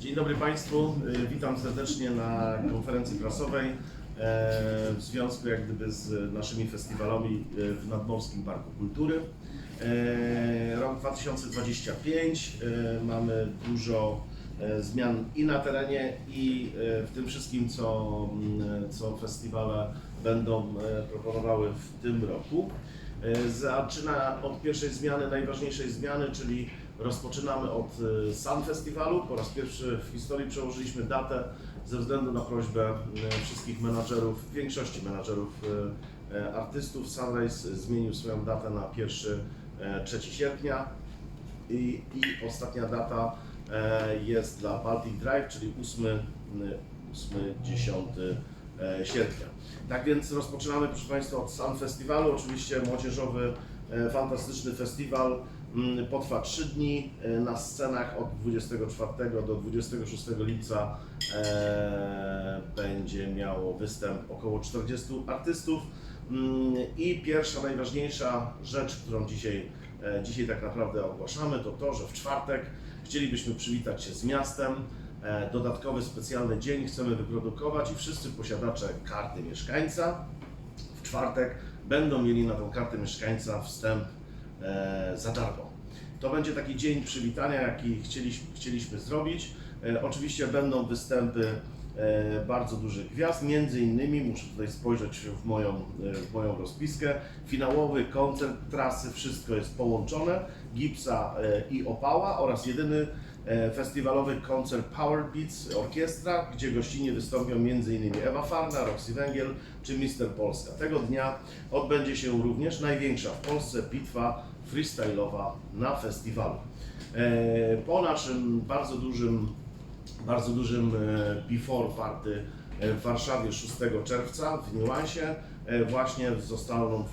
Dzień dobry Państwu, Y, witam serdecznie na konferencji prasowej e, w związku jak gdyby z naszymi festiwalami e, w Nadmorskim Parku Kultury. E, Rok 2025, e, mamy dużo e, zmian i na terenie i w tym wszystkim, co, mm, co festiwale będą proponowały w tym roku. Zaczyna od pierwszej zmiany, najważniejszej zmiany, czyli rozpoczynamy od e, Sun Festiwalu. Po raz pierwszy w historii przełożyliśmy datę ze względu na prośbę e, wszystkich menadżerów, większości menadżerów e, artystów. Sunrise zmienił swoją datę na 1 e, 3 sierpnia i, i ostatnia data jest dla Baltic Drive, czyli 8, e, 8 10 e, sierpnia. Tak więc rozpoczynamy, proszę Państwa, od Sun Festiwalu. Oczywiście młodzieżowy, fantastyczny festiwal. Mm, Potrwa 3 dni e, na scenach od 24 do 26 lipca e, będzie miało występ około 40 artystów. Mm, I pierwsza, najważniejsza rzecz, którą dzisiaj, e, dzisiaj tak naprawdę ogłaszamy, to to, że w czwartek chcielibyśmy przywitać się z miastem. Dodatkowy specjalny dzień chcemy wyprodukować i wszyscy posiadacze karty mieszkańca w czwartek będą mieli na tą kartę mieszkańca wstęp za darmo. To będzie taki dzień przywitania, jaki chcieliśmy, chcieliśmy zrobić. E, oczywiście będą występy e, bardzo dużych gwiazd, między innymi, muszę tutaj spojrzeć w moją, e, w moją rozpiskę, finałowy koncert trasy, wszystko jest połączone, Gipsa e, i Opała oraz jedyny e, festiwalowy koncert Power Beats Orkiestra, gdzie gościnnie wystąpią m.in. Ewa Farna, Roxy Węgiel czy Mister Polska. Tego dnia odbędzie się również największa w Polsce bitwa freestyle'owa na festiwalu. E, Po naszym bardzo dużym, bardzo dużym e, before party e, w Warszawie 6 czerwca w Niuansie e, właśnie zostaną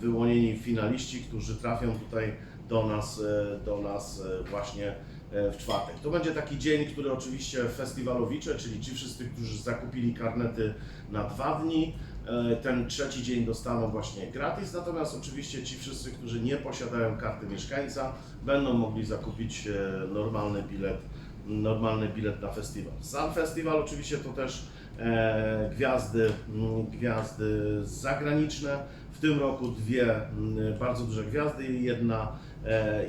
wyłonieni finaliści, którzy trafią tutaj do nas, e, do nas e, właśnie e, w czwartek. To będzie taki dzień, który oczywiście festiwalowicze, czyli ci wszyscy, którzy zakupili karnety na dwa dni, e, ten trzeci dzień dostaną właśnie gratis, natomiast oczywiście ci wszyscy, którzy nie posiadają karty mieszkańca, będą mogli zakupić e, normalny bilet, normalny bilet na festiwal. Sam festiwal oczywiście to też e, gwiazdy, mm, gwiazdy zagraniczne. W tym roku dwie mm, bardzo duże gwiazdy, jedna, e,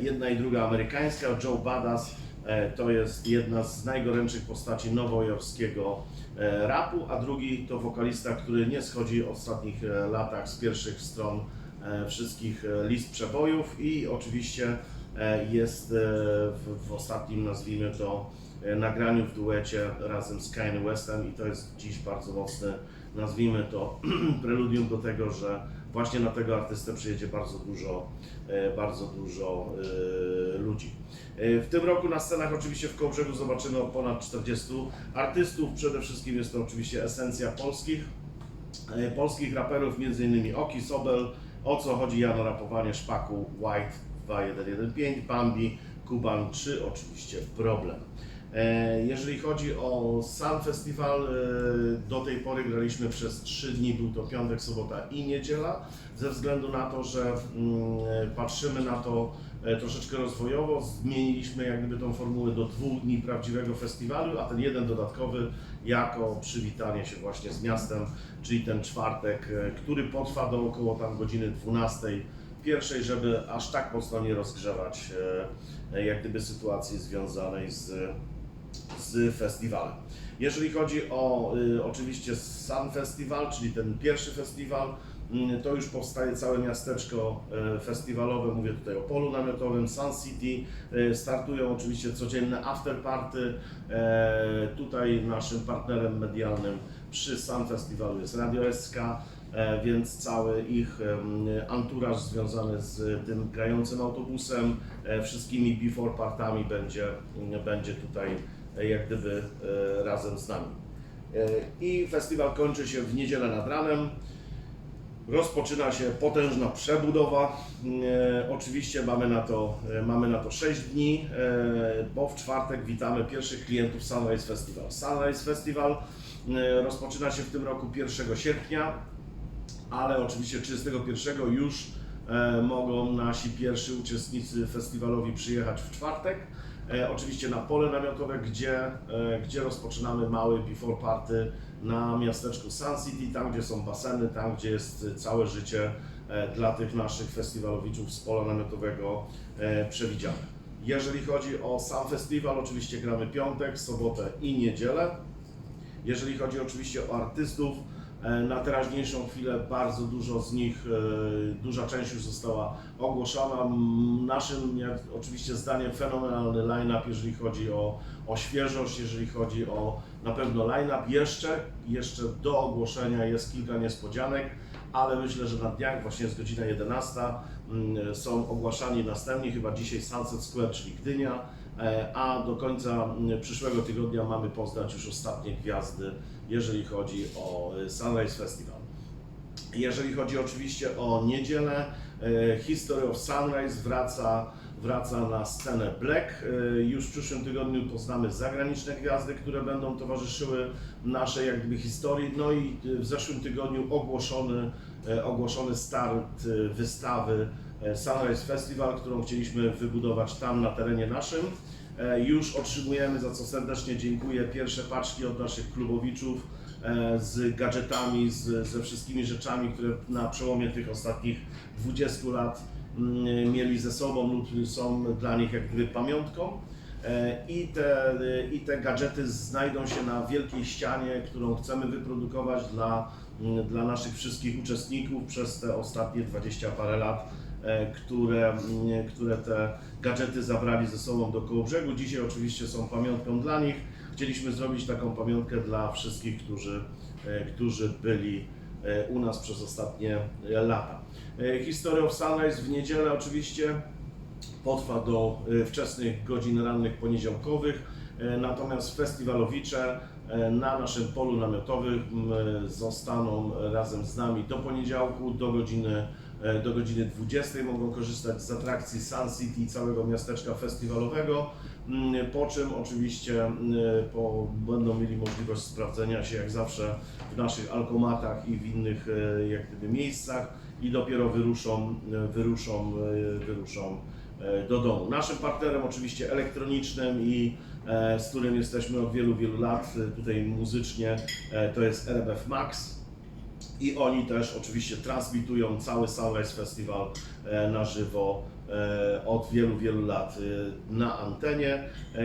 jedna i druga amerykańska. Joe Badass e, to jest jedna z najgorętszych postaci nowojorskiego e, rapu, a drugi to wokalista, który nie schodzi w ostatnich e, latach z pierwszych stron e, wszystkich e, list przebojów i oczywiście e, jest e, w, w ostatnim, nazwijmy to, e, nagraniu w duecie razem z Kanye Westem i to jest dziś bardzo mocny, nazwijmy to, preludium do tego, że właśnie na tego artystę przyjedzie bardzo dużo, e, bardzo dużo e, ludzi. E, W tym roku na scenach oczywiście w Kołbrzegu zobaczymy ponad 40 artystów. Przede wszystkim jest to oczywiście esencja polskich, polskich raperów, m.in. Oki, Sobel, O co chodzi Jano Rapowanie, Szpaku, White 2115, Bambi, Kuban 3, oczywiście Problem. E, Jeżeli chodzi o sam festiwal, e, do tej pory graliśmy przez 3 dni, był to piątek, sobota i niedziela, ze względu na to, że mm, patrzymy na to e, troszeczkę rozwojowo, zmieniliśmy jak gdyby tą formułę do dwóch dni prawdziwego festiwalu, a ten jeden dodatkowy jako przywitanie się właśnie z miastem, czyli ten czwartek, e, który potrwa do około tam godziny 12 pierwszej, żeby aż tak mocno nie rozgrzewać e, e, jak gdyby sytuacji związanej z, z festiwalem. Jeżeli chodzi o y, oczywiście Sun Festival, czyli ten pierwszy festiwal, mm, to już powstaje całe miasteczko e, festiwalowe, mówię tutaj o polu namiotowym, Sun City, E, startują oczywiście codzienne afterparty. E, Tutaj naszym partnerem medialnym przy Sun Festiwalu jest Radio SK, e, więc cały ich anturaż związany z tym grającym autobusem, e, wszystkimi before partami będzie, będzie tutaj jak gdyby e, razem z nami. E, I festiwal kończy się w niedzielę nad ranem. Rozpoczyna się potężna przebudowa. E, oczywiście mamy na, to, e, mamy na to 6 dni, e, bo w czwartek witamy pierwszych klientów Sunrise Festival. Sunrise Festival e, rozpoczyna się w tym roku 1 sierpnia, ale oczywiście 31 już e, mogą nasi pierwsi uczestnicy festiwalowi przyjechać w czwartek. E, oczywiście na pole namiotowe, gdzie, e, gdzie rozpoczynamy mały before party na miasteczku Sun City, tam gdzie są baseny, tam gdzie jest całe życie e, dla tych naszych festiwalowiczów z pola namiotowego przewidziane. Jeżeli chodzi o sam festiwal, oczywiście gramy piątek, sobotę i niedzielę. Jeżeli chodzi oczywiście o artystów, na teraźniejszą chwilę bardzo dużo z nich, e, duża część już została ogłoszona. Naszym, jak, oczywiście zdaniem, fenomenalny line-up, jeżeli chodzi o, o świeżość, jeżeli chodzi o na pewno line-up. Jeszcze, jeszcze do ogłoszenia jest kilka niespodzianek, ale myślę, że na dniach, właśnie jest godzina 11, mm, są ogłaszani następni, chyba dzisiaj Sunset Square, czyli Gdynia, E, a do końca mm, przyszłego tygodnia mamy poznać już ostatnie gwiazdy, jeżeli chodzi o e, Sunrise Festival. Jeżeli chodzi oczywiście o niedzielę, e, History of Sunrise wraca, wraca na scenę Black. E, Już w przyszłym tygodniu poznamy zagraniczne gwiazdy, które będą towarzyszyły naszej jak gdyby historii. No i e, w zeszłym tygodniu ogłoszony, e, ogłoszony start e, wystawy e, Sunrise Festival, którą chcieliśmy wybudować tam na terenie naszym. E, Już otrzymujemy, za co serdecznie dziękuję, pierwsze paczki od naszych klubowiczów e, z gadżetami, z, ze wszystkimi rzeczami, które na przełomie tych ostatnich 20 lat mm, mieli ze sobą lub są dla nich jak gdyby pamiątką. E, I te, I te gadżety znajdą się na wielkiej ścianie, którą chcemy wyprodukować dla, mm, dla naszych wszystkich uczestników przez te ostatnie 20 parę lat, e, które, mm, które te gadżety zabrali ze sobą do Kołobrzegu. Dzisiaj oczywiście są pamiątką dla nich. Chcieliśmy zrobić taką pamiątkę dla wszystkich, którzy, e, którzy byli e, u nas przez ostatnie e, lata. E, History of Sunrise w niedzielę oczywiście potrwa do e, wczesnych godzin rannych poniedziałkowych, e, natomiast festiwalowicze e, na naszym polu namiotowym zostaną razem z nami do poniedziałku, do godziny, e, do godziny 20. Mogą korzystać z atrakcji Sun City i całego miasteczka festiwalowego, m, po czym oczywiście m, po, będą mieli możliwość sprawdzenia się jak zawsze w naszych alkomatach i w innych e, jak gdyby miejscach i dopiero wyruszą, e, wyruszą, e, wyruszą e, do domu. Naszym partnerem oczywiście elektronicznym i e, z którym jesteśmy od wielu, wielu lat e, tutaj muzycznie e, to jest RBF Max i oni też oczywiście transmitują cały Sunrise Festival e, na żywo e, od wielu, wielu lat e, na antenie,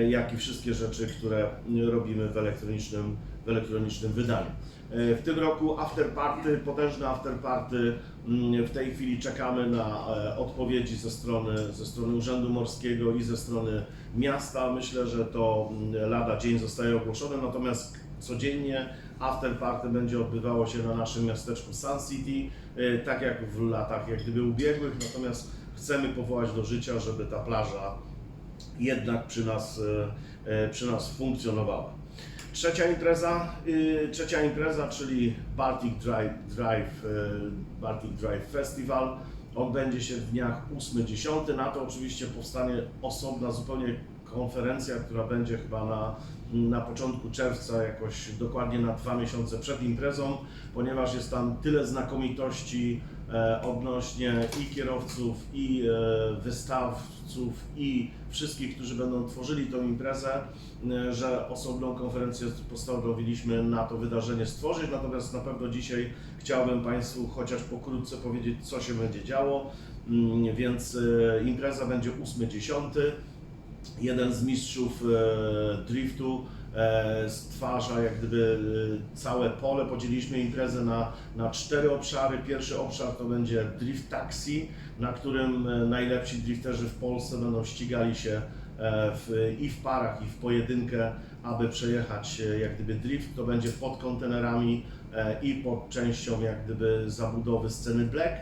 jak i wszystkie rzeczy, które robimy w elektronicznym, w elektronicznym wydaniu. W tym roku after party, potężne after party. Mm, W tej chwili czekamy na odpowiedzi ze strony, ze strony Urzędu Morskiego i ze strony miasta. Myślę, że to mm, lada dzień zostaje ogłoszone, natomiast codziennie after party będzie odbywało się na naszym miasteczku Sun City, e, tak jak w latach jak gdyby ubiegłych, natomiast chcemy powołać do życia, żeby ta plaża jednak przy nas, e, e, przy nas funkcjonowała. Trzecia impreza, y, trzecia impreza, czyli Baltic Drive, Drive, y, Baltic Drive Festival odbędzie się w dniach 8-10. Na to oczywiście powstanie osobna zupełnie konferencja, która będzie chyba na, na początku czerwca, jakoś dokładnie na dwa miesiące przed imprezą, ponieważ jest tam tyle znakomitości e, odnośnie i kierowców, i e, wystawców, i wszystkich, którzy będą tworzyli tą imprezę, e, że osobną konferencję postanowiliśmy na to wydarzenie stworzyć. Natomiast na pewno dzisiaj chciałbym Państwu chociaż pokrótce powiedzieć, co się będzie działo. Mm, Więc impreza będzie 8-10. Jeden z mistrzów e, driftu e, stwarza jak gdyby e, całe pole. Podzieliliśmy imprezę na, na cztery obszary. Pierwszy obszar to będzie drift taxi, na którym najlepsi drifterzy w Polsce będą ścigali się w, i w parach, i w pojedynkę, aby przejechać jak gdyby drift. To będzie pod kontenerami i pod częścią jak gdyby zabudowy sceny Black.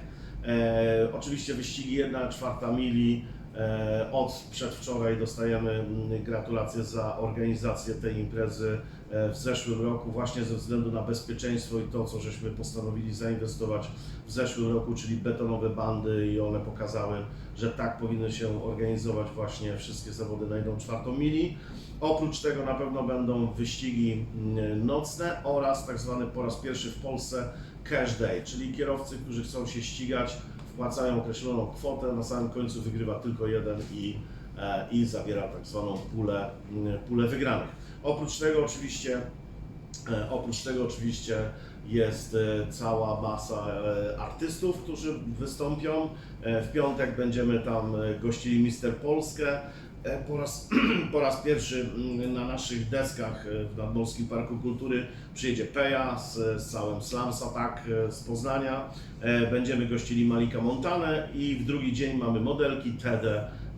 E, oczywiście wyścigi 1 czwarta mili. E, od przedwczoraj dostajemy mm, gratulacje za organizację tej imprezy e, w zeszłym roku, właśnie ze względu na bezpieczeństwo i to, co żeśmy postanowili zainwestować w zeszłym roku, czyli betonowe bandy i one pokazały, że tak powinny się organizować właśnie wszystkie zawody na jedną czwartą mili. Oprócz tego na pewno będą wyścigi mm, nocne oraz tak zwany po raz pierwszy w Polsce cash day, czyli kierowcy, którzy chcą się ścigać, wpłacają określoną kwotę, na samym końcu wygrywa tylko jeden i, e, i zawiera tak zwaną pulę, m, pulę wygranych. Oprócz tego oczywiście E, Oprócz tego oczywiście jest e, cała masa artystów, którzy wystąpią. W piątek będziemy tam gościli Mister Polskę. E, Po raz, po raz pierwszy mm, na naszych deskach e, w Nadmorskim Parku Kultury przyjedzie Peja z, z całym Slams Attack e, z Poznania. Będziemy gościli Malika Montanę i w drugi dzień mamy modelki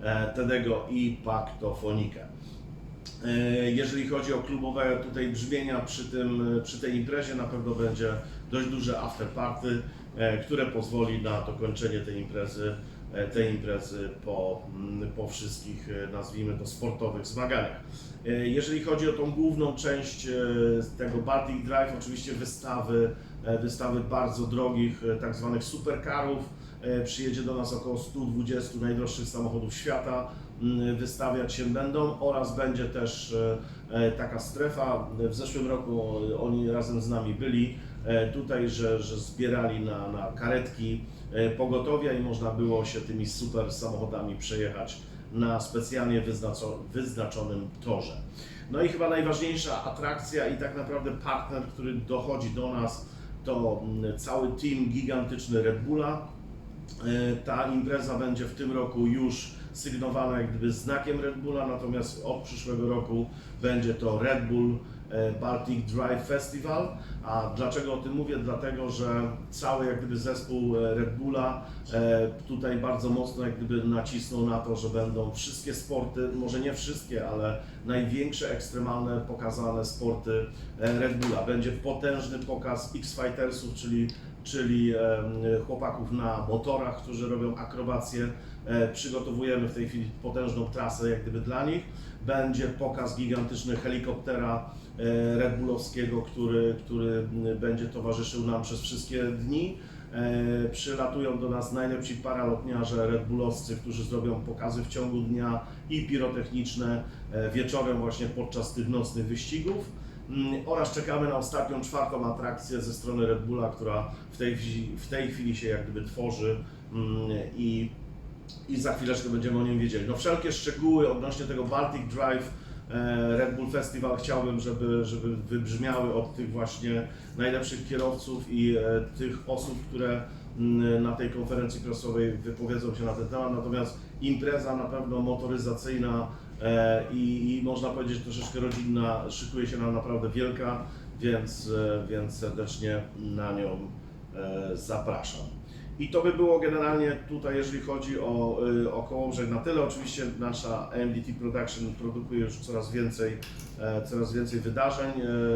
e, Tedego i Paktofonikę. Jeżeli chodzi o klubowe tutaj brzmienia przy, tym, przy tej imprezie, na pewno będzie dość duże after party, e, które pozwoli na dokończenie tej imprezy, e, tej imprezy po, mm, po wszystkich, e, nazwijmy to, sportowych zmaganiach. E, Jeżeli chodzi o tą główną część tego Baltic Drive, oczywiście wystawy, wystawy bardzo drogich, tak zwanych supercarów. E, Przyjedzie do nas około 120 najdroższych samochodów świata mm, wystawiać się będą oraz będzie też taka strefa. W zeszłym roku e, oni razem z nami byli e, tutaj, że, że zbierali na, na karetki e, pogotowia i można było się tymi super samochodami przejechać na specjalnie wyznaczo, wyznaczonym torze. No i chyba najważniejsza atrakcja i tak naprawdę partner, który dochodzi do nas, to mm, cały team gigantyczny Red Bulla. E, Ta impreza będzie w tym roku już sygnowana jak gdyby znakiem Red Bulla, natomiast od przyszłego roku będzie to Red Bull e, Baltic Drive Festival. A dlaczego o tym mówię? Dlatego, że cały jak gdyby zespół e, Red Bulla e, tutaj bardzo mocno jak gdyby nacisnął na to, że będą wszystkie sporty, może nie wszystkie, ale największe ekstremalne pokazane sporty Red Bulla. Będzie potężny pokaz X-Fightersów, czyli czyli chłopaków na motorach, którzy robią akrobacje. Przygotowujemy w tej chwili potężną trasę jak gdyby dla nich. Będzie pokaz gigantyczny helikoptera e, Red Bullowskiego, który, który będzie towarzyszył nam przez wszystkie dni. E, Przylatują do nas najlepsi paralotniarze Red Bullowscy, którzy zrobią pokazy w ciągu dnia i pirotechniczne e, wieczorem właśnie podczas tych nocnych wyścigów. Mm, oraz czekamy na ostatnią, czwartą atrakcję ze strony Red Bulla, która w tej, w tej chwili się jak gdyby tworzy mm, i, i za chwileczkę będziemy o nim wiedzieli. No wszelkie szczegóły odnośnie tego Baltic Drive e, Red Bull Festival chciałbym, żeby, żeby wybrzmiały od tych właśnie najlepszych kierowców i e, tych osób, które mm, na tej konferencji prasowej wypowiedzą się na ten temat. Natomiast impreza na pewno motoryzacyjna i, i można powiedzieć troszeczkę rodzinna szykuje się nam naprawdę wielka, więc, e, więc serdecznie na nią e, zapraszam. I to by było generalnie tutaj, jeżeli chodzi o, o Kołobrzeg na tyle. Oczywiście nasza MDT Production produkuje już coraz więcej, e, coraz więcej wydarzeń.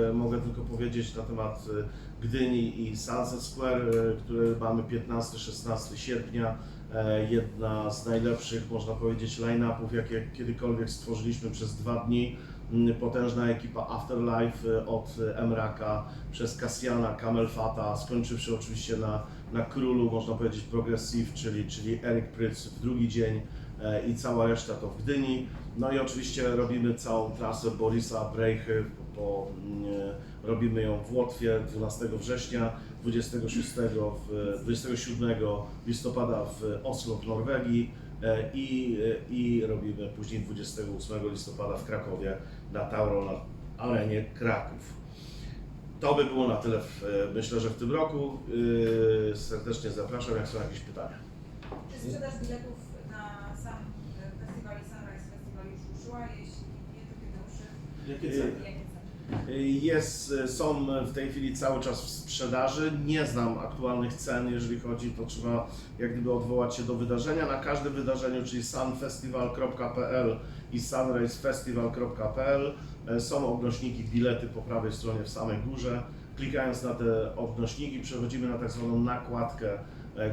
E, Mogę tylko powiedzieć na temat e, Gdyni i Sunset Square, e, które mamy 15-16 sierpnia. E, Jedna z najlepszych, można powiedzieć, line-upów, jakie kiedykolwiek stworzyliśmy przez dwa dni. Mm, Potężna ekipa Afterlife e, od Emraka przez Cassiana, Camel Fata, skończywszy oczywiście na, na królu, można powiedzieć, Progressive, czyli, czyli Eric Prytz w drugi dzień i cała reszta to w Gdyni. No i oczywiście robimy całą trasę Borisa Brejchy, po, mm, robimy ją w Łotwie 12 września, 26, w, 27 listopada w Oslo w Norwegii e, i, e, i robimy później 28 listopada w Krakowie na Tauro na arenie Kraków. To by było na tyle, w, e, myślę, że w tym roku. Serdecznie zapraszam, jak są jakieś pytania. Czy sprzedaż biletów na sam e, festiwal i Sunrise Festival już ruszyła? Jeśli nie, to kiedy ruszy? Jakie ceny? Jest, są w tej chwili cały czas w sprzedaży. Nie znam aktualnych cen, jeżeli chodzi, to trzeba jak gdyby odwołać się do wydarzenia. Na każdym wydarzeniu, czyli sunfestival.pl i sunracefestival.pl e, są odnośniki, bilety po prawej stronie w samej górze. Klikając na te odnośniki przechodzimy na tak zwaną nakładkę,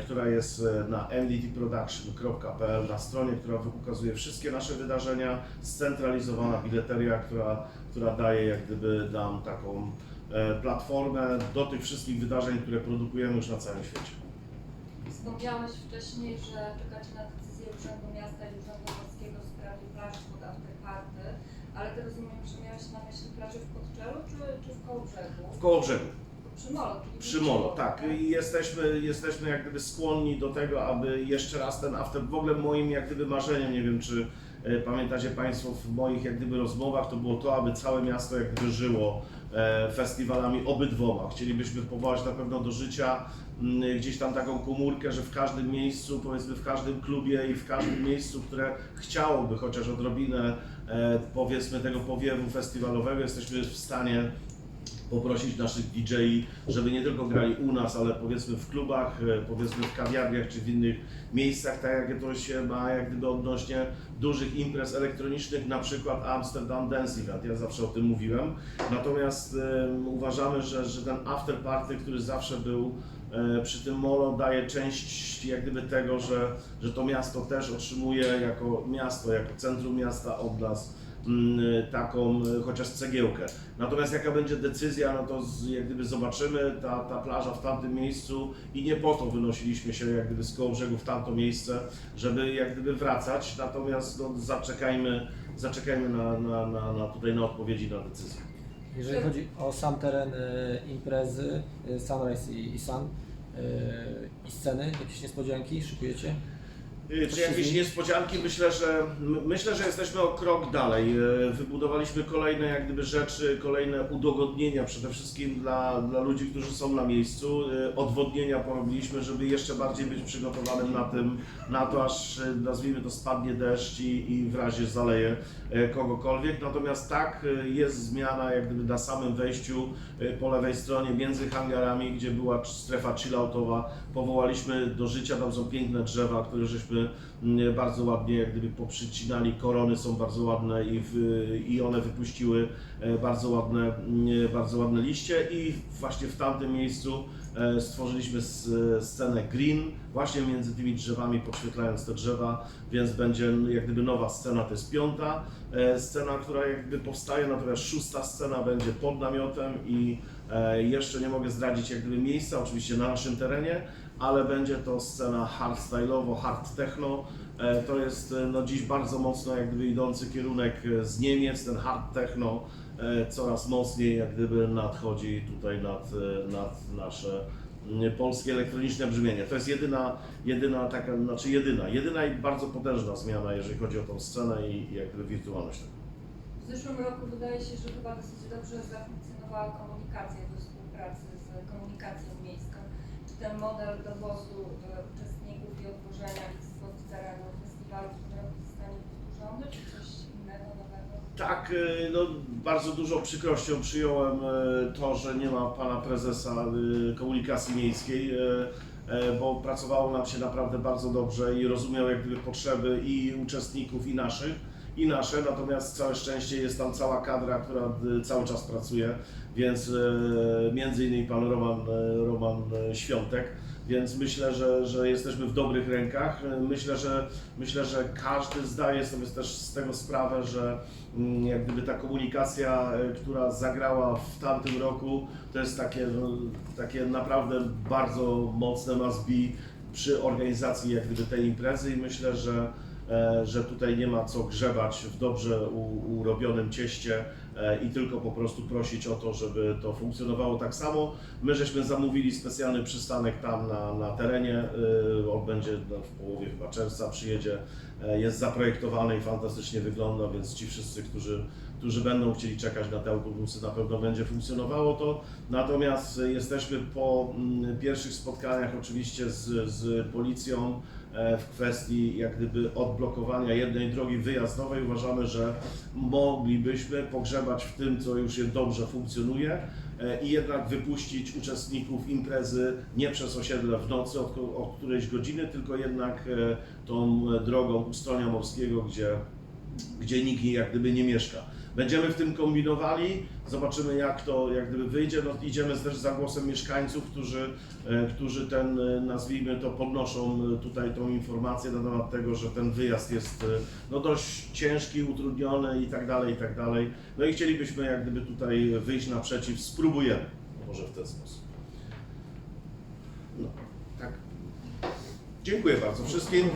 która jest e, na mdtproduction.pl, na stronie, która ukazuje wszystkie nasze wydarzenia, scentralizowana bileteria, która która daje jak gdyby nam taką e, platformę do tych wszystkich wydarzeń, które produkujemy już na całym świecie. Wspomniałeś wcześniej, że czekacie na decyzję Urzędu Miasta i Urzędu w sprawie plaży pod afterparty, ale ty rozumiem, że miałeś na myśli plażę w Podczelu czy, czy w Kołobrzegu? W Kołobrzegu, Przy Molo, czyli przy Molo, tak. I jesteśmy, jesteśmy jak gdyby skłonni do tego, aby jeszcze raz ten after, w ogóle moim jak gdyby marzeniem, nie wiem czy, e, pamiętacie Państwo w moich jak gdyby rozmowach, to było to, aby całe miasto jak gdyby żyło e, festiwalami obydwoma. Chcielibyśmy powołać na pewno do życia mm, gdzieś tam taką komórkę, że w każdym miejscu, powiedzmy w każdym klubie i w każdym miejscu, które chciałoby chociaż odrobinę e, powiedzmy tego powiewu festiwalowego, jesteśmy w stanie poprosić naszych DJ-i, żeby nie tylko grali u nas, ale powiedzmy w klubach, e, powiedzmy w kawiarniach czy w innych miejscach, tak jak to się ma jak gdyby odnośnie dużych imprez elektronicznych, na przykład Amsterdam Dance Event, ja zawsze o tym mówiłem. Natomiast uważamy, że, że ten after party, który zawsze był e, przy tym molo daje część jak gdyby tego, że, że to miasto też otrzymuje jako miasto, jako centrum miasta od nas taką e, chociaż cegiełkę. Natomiast jaka będzie decyzja, no to z, jak gdyby zobaczymy, ta, ta plaża w tamtym miejscu i nie po to wynosiliśmy się jak gdyby z koło brzegu w tamto miejsce, żeby jak gdyby wracać, natomiast no, zaczekajmy, zaczekajmy na, na, na, na tutaj na odpowiedzi na decyzję. Jeżeli chodzi o sam teren e, imprezy, e, Sunrise i, i Sun e, i sceny, jakieś niespodzianki szykujecie? Y, Czy jakieś niespodzianki? Myślę, że myślę, że jesteśmy o krok dalej. Y, Wybudowaliśmy kolejne jak gdyby rzeczy, kolejne udogodnienia przede wszystkim dla, dla ludzi, którzy są na miejscu. Y, Odwodnienia porobiliśmy, żeby jeszcze bardziej być przygotowanym na tym, na to, aż nazwijmy to spadnie deszcz i, i w razie zaleje kogokolwiek. Natomiast tak jest zmiana jak gdyby na samym wejściu po lewej stronie między hangarami, gdzie była strefa chilloutowa. Powołaliśmy do życia, tam są piękne drzewa, które żeśmy bardzo ładnie jak gdyby poprzycinali, korony są bardzo ładne i, w, i one wypuściły e, bardzo ładne, mm, bardzo ładne liście. I właśnie w tamtym miejscu e, stworzyliśmy scenę green, właśnie między tymi drzewami, podświetlając te drzewa, więc będzie jak gdyby nowa scena, to jest piąta e, scena, która jakby powstaje, natomiast szósta scena będzie pod namiotem i e, jeszcze nie mogę zdradzić jak gdyby miejsca, oczywiście na naszym terenie, ale będzie to scena hardstyle'owo, hard techno. E, To jest e, no, dziś bardzo mocno jak gdyby idący kierunek e, z Niemiec, ten hard techno coraz mocniej jak gdyby nadchodzi tutaj nad, nad nasze polskie elektroniczne brzmienie. To jest jedyna, jedyna taka, znaczy jedyna, jedyna i bardzo potężna zmiana, jeżeli chodzi o tą scenę i, jak gdyby wirtualność. W zeszłym roku wydaje się, że chyba dosyć dobrze zafunkcjonowała komunikacja we współpracy z komunikacją miejską. Ten model dowozu e, uczestników i odwożenia ich z terenu festiwalu roku zostanie powtórzony, czy coś innego nowego? Tak, y, no, bardzo dużą przykrością przyjąłem y, to, że nie ma pana prezesa komunikacji miejskiej, bo pracowało nam się naprawdę bardzo dobrze i rozumiał jak gdyby potrzeby i uczestników, i naszych, i nasze, natomiast całe szczęście jest tam cała kadra, która y, cały czas pracuje, więc y, między innymi pan Roman, y, Roman Świątek, więc myślę, że, że jesteśmy w dobrych rękach. Myślę, że myślę, że każdy zdaje sobie też z tego sprawę, że mm, jak gdyby ta komunikacja, e, która zagrała w tamtym roku, to jest takie, no, takie naprawdę bardzo mocne must be przy organizacji jak gdyby tej imprezy i myślę, że, e, że tutaj nie ma co grzebać w dobrze urobionym cieście e, i tylko po prostu prosić o to, żeby to funkcjonowało tak samo. My żeśmy zamówili specjalny przystanek tam na, na terenie, e, on będzie no, w połowie chyba czerwca, przyjedzie E, jest zaprojektowany i fantastycznie wygląda, więc ci wszyscy, którzy, którzy będą chcieli czekać na te autobusy, na pewno będzie funkcjonowało to. Natomiast e, jesteśmy po mm, pierwszych spotkaniach oczywiście z, z policją e, w kwestii jak gdyby odblokowania jednej drogi wyjazdowej. Uważamy, że moglibyśmy pogrzebać w tym, co już dobrze funkcjonuje e, i jednak wypuścić uczestników imprezy nie przez osiedle w nocy od, od którejś godziny, tylko jednak e, tą drogą Ustronia Morskiego, gdzie, gdzie nikt jak gdyby nie mieszka. Będziemy w tym kombinowali, zobaczymy jak to jak gdyby wyjdzie. No, idziemy też za głosem mieszkańców, którzy, e, którzy ten, e, nazwijmy to, podnoszą e, tutaj tą informację na temat tego, że ten wyjazd jest no, dość ciężki, utrudniony i tak dalej, i tak dalej. No i chcielibyśmy jak gdyby tutaj wyjść naprzeciw, spróbujemy, może w ten sposób. No, tak. Dziękuję bardzo wszystkim.